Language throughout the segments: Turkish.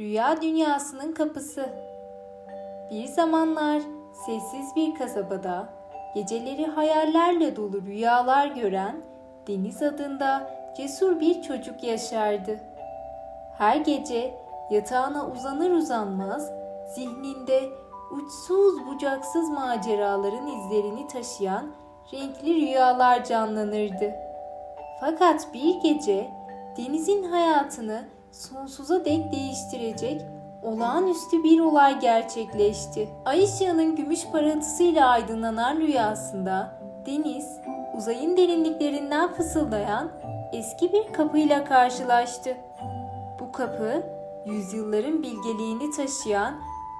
Rüya dünyasının kapısı. Bir zamanlar sessiz bir kasabada geceleri hayallerle dolu rüyalar gören Deniz adında cesur bir çocuk yaşardı. Her gece yatağına uzanır uzanmaz zihninde uçsuz bucaksız maceraların izlerini taşıyan renkli rüyalar canlanırdı. Fakat bir gece Deniz'in hayatını sonsuza dek değiştirecek olağanüstü bir olay gerçekleşti. Ay ışığının gümüş parıltısıyla aydınlanan rüyasında Deniz uzayın derinliklerinden fısıldayan eski bir kapıyla karşılaştı. Bu kapı yüzyılların bilgeliğini taşıyan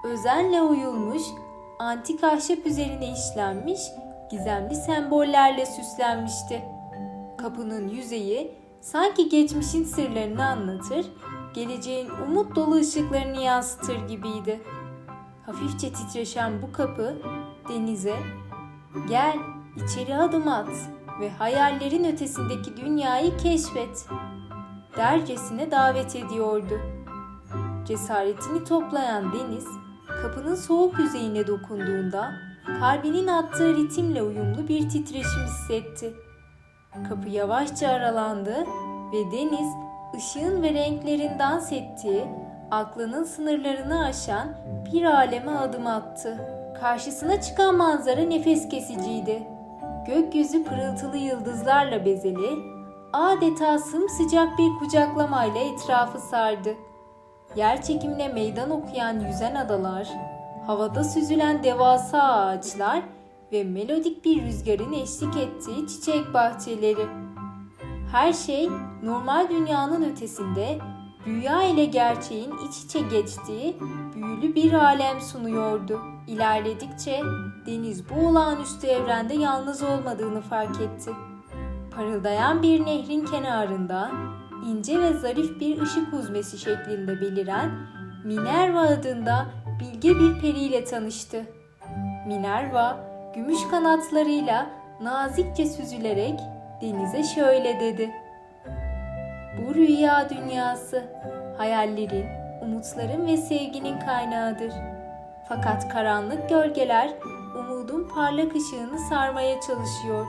özenle oyulmuş antik ahşap üzerine işlenmiş gizemli sembollerle süslenmişti. Kapının yüzeyi sanki geçmişin sırlarını anlatır, geleceğin umut dolu ışıklarını yansıtır gibiydi. Hafifçe titreşen bu kapı denize "Gel, içeri adım at ve hayallerin ötesindeki dünyayı keşfet." dercesine davet ediyordu. Cesaretini toplayan Deniz, kapının soğuk yüzeyine dokunduğunda kalbinin attığı ritimle uyumlu bir titreşim hissetti. Kapı yavaşça aralandı ve Deniz ışığın ve renklerin dans ettiği, aklının sınırlarını aşan bir aleme adım attı. Karşısına çıkan manzara nefes kesiciydi. Gökyüzü pırıltılı yıldızlarla bezeli, adeta sımsıcak bir kucaklamayla etrafı sardı. Yer çekimine meydan okuyan yüzen adalar, havada süzülen devasa ağaçlar ve melodik bir rüzgarın eşlik ettiği çiçek bahçeleri. Her şey normal dünyanın ötesinde rüya ile gerçeğin iç içe geçtiği büyülü bir alem sunuyordu. İlerledikçe Deniz bu olağanüstü evrende yalnız olmadığını fark etti. Parıldayan bir nehrin kenarında ince ve zarif bir ışık huzmesi şeklinde beliren Minerva adında bilge bir periyle tanıştı. Minerva gümüş kanatlarıyla nazikçe süzülerek denize şöyle dedi. Bu rüya dünyası hayallerin, umutların ve sevginin kaynağıdır. Fakat karanlık gölgeler umudun parlak ışığını sarmaya çalışıyor.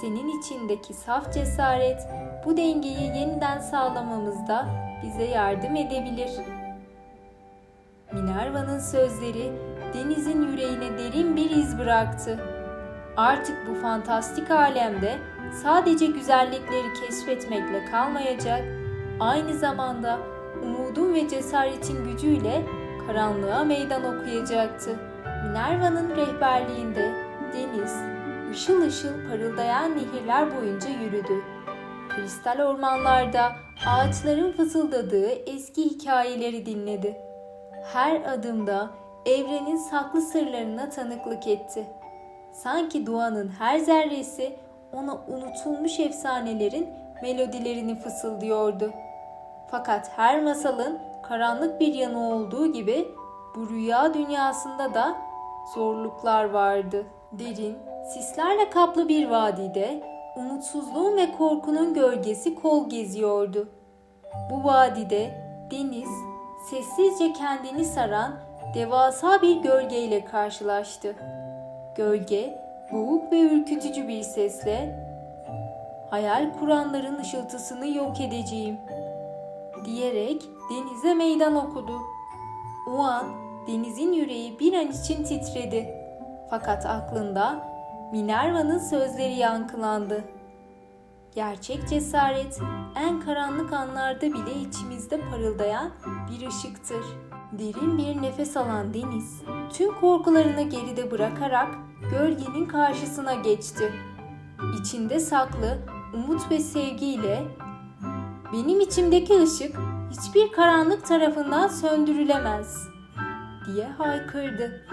Senin içindeki saf cesaret bu dengeyi yeniden sağlamamızda bize yardım edebilir. Minerva'nın sözleri denizin yüreğine derin bir iz bıraktı. Artık bu fantastik alemde sadece güzellikleri keşfetmekle kalmayacak, aynı zamanda umudun ve cesaretin gücüyle karanlığa meydan okuyacaktı. Minerva'nın rehberliğinde deniz, ışıl ışıl parıldayan nehirler boyunca yürüdü. Kristal ormanlarda ağaçların fısıldadığı eski hikayeleri dinledi. Her adımda evrenin saklı sırlarına tanıklık etti. Sanki doğanın her zerresi ona unutulmuş efsanelerin melodilerini fısıldıyordu. Fakat her masalın karanlık bir yanı olduğu gibi bu rüya dünyasında da zorluklar vardı. Derin, sislerle kaplı bir vadide umutsuzluğun ve korkunun gölgesi kol geziyordu. Bu vadide deniz sessizce kendini saran devasa bir gölgeyle karşılaştı. Gölge boğuk ve ürkütücü bir sesle hayal kuranların ışıltısını yok edeceğim diyerek denize meydan okudu. O an denizin yüreği bir an için titredi. Fakat aklında Minerva'nın sözleri yankılandı. Gerçek cesaret en karanlık anlarda bile içimizde parıldayan bir ışıktır. Derin bir nefes alan Deniz, tüm korkularını geride bırakarak gölgenin karşısına geçti. İçinde saklı umut ve sevgiyle benim içimdeki ışık hiçbir karanlık tarafından söndürülemez diye haykırdı.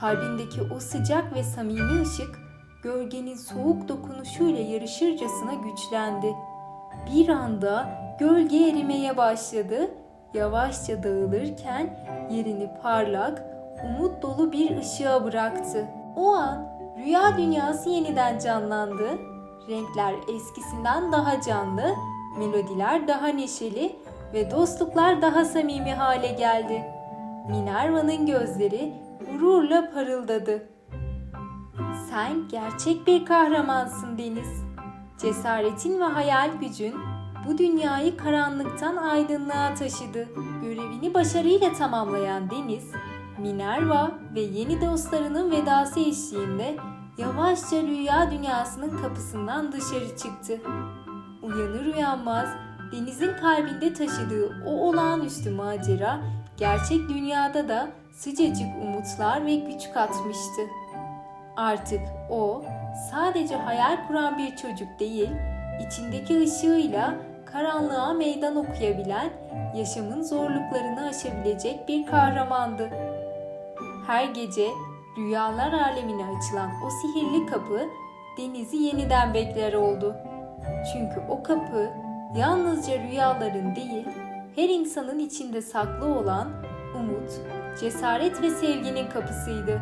Kalbindeki o sıcak ve samimi ışık gölgenin soğuk dokunuşuyla yarışırcasına güçlendi. Bir anda gölge erimeye başladı. Yavaşça dağılırken yerini parlak, umut dolu bir ışığa bıraktı. O an rüya dünyası yeniden canlandı. Renkler eskisinden daha canlı, melodiler daha neşeli, ve dostluklar daha samimi hale geldi. Minerva'nın gözleri gururla parıldadı. Sen gerçek bir kahramansın Deniz. Cesaretin ve hayal gücün bu dünyayı karanlıktan aydınlığa taşıdı. Görevini başarıyla tamamlayan Deniz, Minerva ve yeni dostlarının vedası eşliğinde yavaşça rüya dünyasının kapısından dışarı çıktı. Uyanır uyanmaz Deniz'in kalbinde taşıdığı o olağanüstü macera gerçek dünyada da sıcacık umutlar ve güç katmıştı. Artık o sadece hayal kuran bir çocuk değil, içindeki ışığıyla karanlığa meydan okuyabilen, yaşamın zorluklarını aşabilecek bir kahramandı. Her gece rüyalar alemine açılan o sihirli kapı Deniz'i yeniden bekler oldu. Çünkü o kapı yalnızca rüyaların değil, her insanın içinde saklı olan umut, cesaret ve sevginin kapısıydı.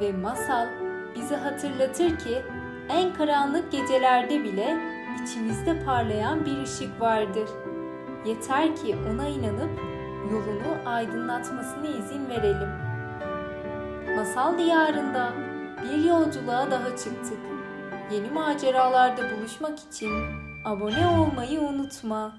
Ve masal bize hatırlatır ki en karanlık gecelerde bile içimizde parlayan bir ışık vardır. Yeter ki ona inanıp yolunu aydınlatmasına izin verelim. Masal diyarında bir yolculuğa daha çıktık. Yeni maceralarda buluşmak için abone olmayı unutma.